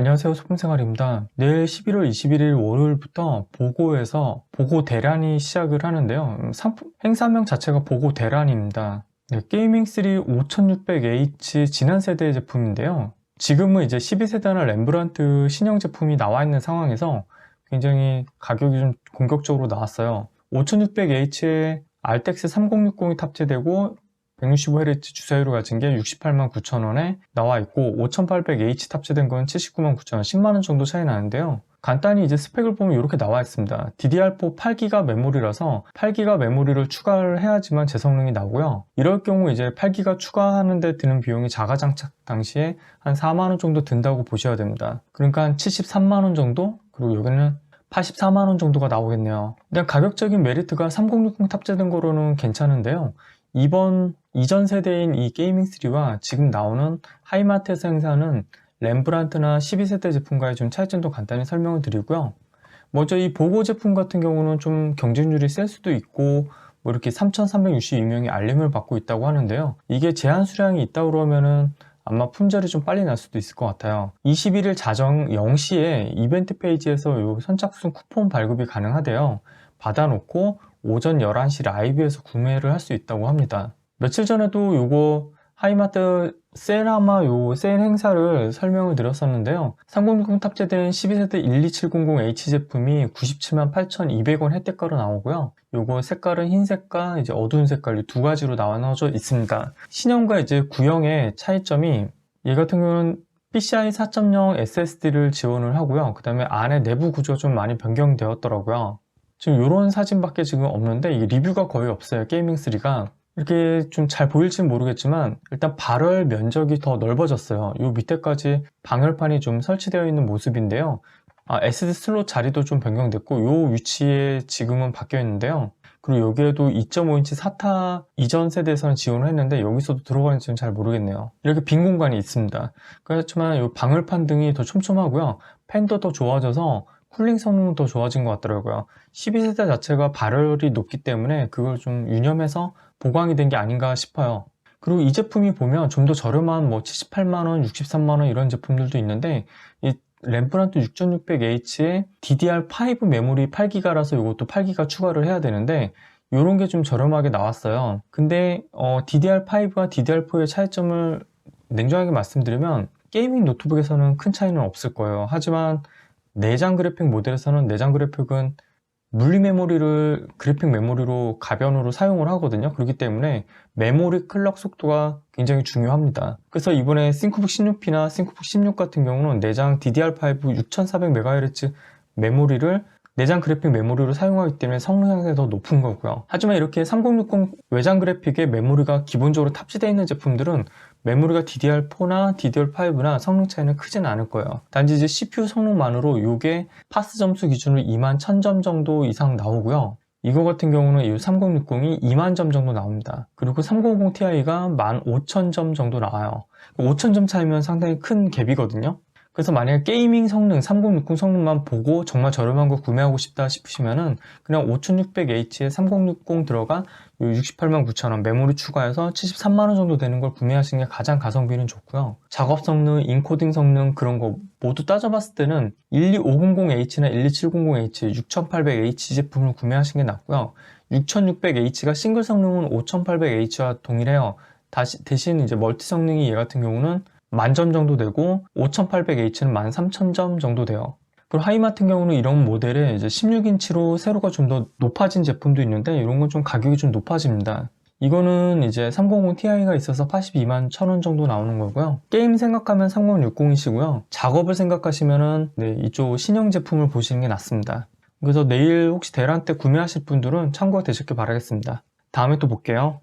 안녕하세요. 소품생활입니다. 내일 11월 21일 월요일부터 보고에서 보고 대란이 시작을 하는데요. 음, 상품, 행사명 자체가 보고 대란입니다. 네, 게이밍3 5600H 지난 세대의 제품인데요. 지금은 이제 12세대나 렘브란트 신형 제품이 나와 있는 상황에서 굉장히 가격이 좀 공격적으로 나왔어요. 5600H에 알텍스 3060이 탑재되고 165Hz 주사위로 가진 게 68만 9천원에 나와 있고 5800H 탑재된 건 79만 9천원 10만원 정도 차이 나는데요. 간단히 이제 스펙을 보면 이렇게 나와 있습니다. DDR4 8기가 메모리라서 8기가 메모리를 추가를 해야지만 제 성능이 나오고요. 이럴 경우 이제 8기가 추가하는데 드는 비용이 자가 장착 당시에 한 4만원 정도 든다고 보셔야 됩니다. 그러니까 한 73만원 정도? 그리고 여기는 84만원 정도가 나오겠네요. 일단 가격적인 메리트가 3060 탑재된 거로는 괜찮은데요. 이번 이전 세대인 이 게이밍3와 지금 나오는 하이마트에서 행사하는 렘브란트나 12세대 제품과의 좀 차이점도 간단히 설명을 드리고요. 먼저 이 보고 제품 같은 경우는 좀 경쟁률이 셀 수도 있고 뭐 이렇게 3,362명이 알림을 받고 있다고 하는데요. 이게 제한 수량이 있다 그러면은 아마 품절이 좀 빨리 날 수도 있을 것 같아요. 21일 자정 0시에 이벤트 페이지에서 요 선착순 쿠폰 발급이 가능하대요. 받아놓고 오전 11시 라이브에서 구매를 할 수 있다고 합니다. 며칠 전에도 요거 하이마트 세라마 요 세일 행사를 설명을 드렸었는데요. 3060 탑재된 12세대 12700H 제품이 97만 8,200원 혜택가로 나오고요. 요거 색깔은 흰색과 이제 어두운 색깔 이두 가지로 나눠져 있습니다. 신형과 이제 구형의 차이점이 얘 같은 경우는 PCI 4.0 SSD를 지원을 하고요. 그 다음에 안에 내부 구조가 좀 많이 변경되었더라고요. 지금 이런 사진밖에 지금 없는데 이게 리뷰가 거의 없어요. 게이밍3가. 이렇게 좀 잘 보일지는 모르겠지만 일단 발열 면적이 더 넓어졌어요. 이 밑에까지 방열판이 좀 설치되어 있는 모습인데요. 아, SD 슬롯 자리도 좀 변경됐고 이 위치에 지금은 바뀌어 있는데요. 그리고 여기에도 2.5인치 SATA 이전 세대에서는 지원을 했는데 여기서도 들어가는지는 잘 모르겠네요. 이렇게 빈 공간이 있습니다. 그렇지만 이 방열판 등이 더 촘촘하고요. 팬도 더 좋아져서 쿨링 성능은 더 좋아진 것 같더라고요. 12세대 자체가 발열이 높기 때문에 그걸 좀 유념해서 보강이 된 게 아닌가 싶어요. 그리고 이 제품이 보면 좀 더 저렴한 뭐 78만원, 63만원 이런 제품들도 있는데 이 램프란트 6600H에 DDR5 메모리 8기가라서 이것도 8기가 추가를 해야 되는데 이런 게 좀 저렴하게 나왔어요. 근데 어, DDR5와 DDR4의 차이점을 냉정하게 말씀드리면 게이밍 노트북에서는 큰 차이는 없을 거예요. 하지만 내장 그래픽 모델에서는 내장 그래픽은 물리 메모리를 그래픽 메모리로 가변으로 사용을 하거든요. 그렇기 때문에 메모리 클럭 속도가 굉장히 중요합니다. 그래서 이번에 싱크북 16P나 싱크북 16 같은 경우는 내장 DDR5 6400MHz 메모리를 내장 그래픽 메모리로 사용하기 때문에 성능 향상이 더 높은 거고요. 하지만 이렇게 3060 외장 그래픽에 메모리가 기본적으로 탑재되어 있는 제품들은 메모리가 DDR4나 DDR5나 성능 차이는 크진 않을 거예요. 단지 이제 CPU 성능만으로 이게 파스 점수 기준으로 2만 1000점 정도 이상 나오고요. 이거 같은 경우는 이 3060이 2만 점 정도 나옵니다. 그리고 3050 Ti가 15000점 정도 나와요. 5000점 차이면 상당히 큰 갭이거든요. 그래서 만약에 게이밍 성능, 3060 성능만 보고 정말 저렴한 거 구매하고 싶다 싶으시면은 그냥 5600H에 3060 들어간 68만 9천원 메모리 추가해서 73만원 정도 되는 걸 구매하시는 게 가장 가성비는 좋고요. 작업 성능, 인코딩 성능 그런 거 모두 따져봤을 때는 12500H나 12700H, 6800H 제품을 구매하시는 게 낫고요. 6600H가 싱글 성능은 5800H와 동일해요. 다시, 대신 이제 멀티 성능이 얘 같은 경우는 만점 정도 되고 5800H는 13000점 정도 돼요. 그리고 하이 같은 경우는 이런 모델에 이제 16인치로 세로가 좀 더 높아진 제품도 있는데 이런 건 좀 가격이 좀 높아집니다. 이거는 이제 300 Ti가 있어서 82만 1000원 정도 나오는 거고요. 게임 생각하면 3060이시고요. 작업을 생각하시면은 네, 이쪽 신형 제품을 보시는 게 낫습니다. 그래서 내일 혹시 대란 때 구매하실 분들은 참고가 되셨길 바라겠습니다. 다음에 또 볼게요.